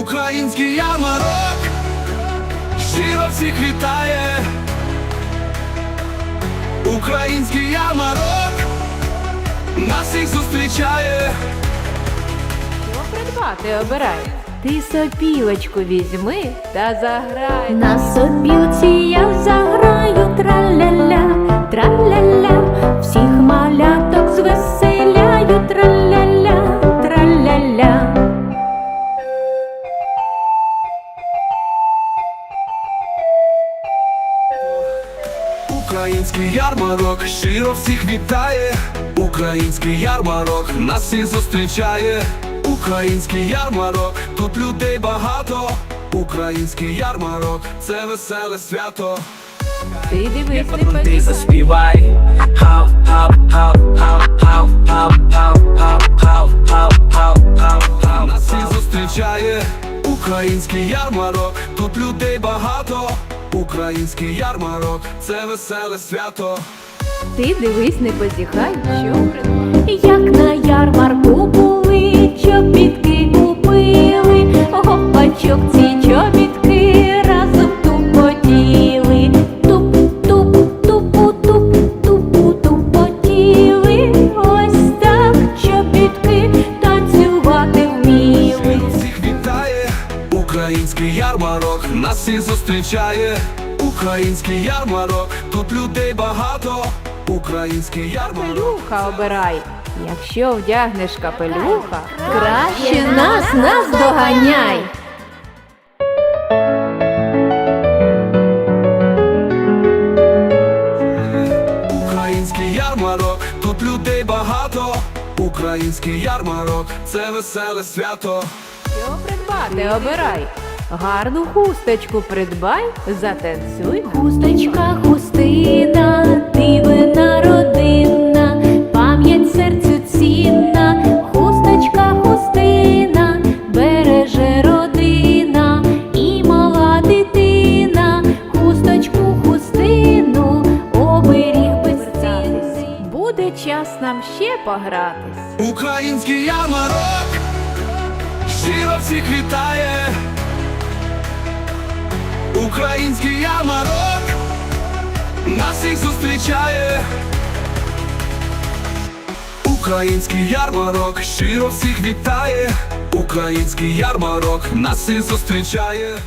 Український ярмарок щиро всіх вітає. Український ярмарок нас всіх зустрічає. Що придбати обирай. Ти сопілочку візьми та заграй. На сопілці я заграю траля-ля, Український ярмарок щиро всіх вітає. Український ярмарок нас всіх зустрічає. Український ярмарок, тут людей багато. Український ярмарок це веселе свято. Ти дивись, Ти заспівай Хау, хау, хау, хау, хау, хау, хау, хау, хау, хау, хау, хау, хау Нас всіх зустрічає український ярмарок, тут людей багато. Український ярмарок це веселе свято. Ти дивись, не позіхай, що. Як на ярмарку були, чобітки купили, гопачок ці ярмарок нас всіх зустрічає. Український ярмарок, тут людей багато. Український ярмарок. Капелюха обирай. Якщо вдягнеш капелюха, Краще нас, нас доганяй. Український ярмарок, тут людей багато. Український ярмарок це веселе свято. що придбати обирай. Гарну хусточку придбай, затанцюй. Хусточка, хустина, дивина родинна, пам'ять серцю цінна, хусточка, хустина, береже родина і мала дитина, хусточку, хустину, оберіг безцінний. Буде час нам ще погратись. Український ярмарок щиро всіх вітає. Український ярмарок нас всіх зустрічає. Український ярмарок щиро всіх вітає. Український ярмарок нас всіх зустрічає.